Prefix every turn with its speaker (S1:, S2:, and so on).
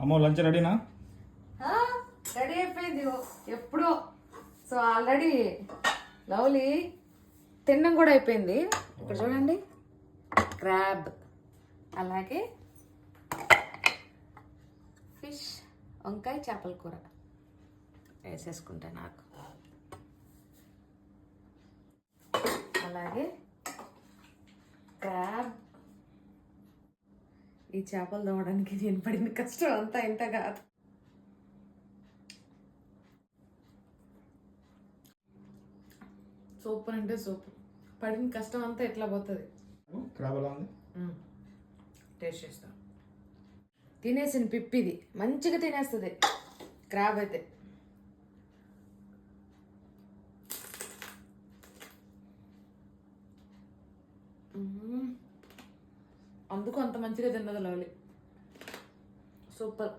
S1: అమ్మో లంచ్ రెడీనా?
S2: రెడీ అయిపోయింది. ఎప్పుడో. సో ఆల్రెడీ లవ్లీ తినడం కూడా అయిపోయింది. ఇక్కడ చూడండి. క్రాబ్. అలాగే ఫిష్ వంకాయ చేపల కూర వేసేసుకుంటా నాకు. అలాగే క్రాబ్. ఈ చేపలు తోమడానికి నేను పడిన కష్టం అంతా ఇంత కాదు. సూపర్ అంటే సూపర్. పడిన కష్టం అంతా ఎట్లా పోతుంది? టేస్ట్ చేస్తాం. తినేసిన పిప్పిది. మంచిగా తినేస్తుంది. క్రాబ్ అయితే. మ్మ్. అందుకు అంత మంచిగా తిన్నది లవ్లీ. సూపర్.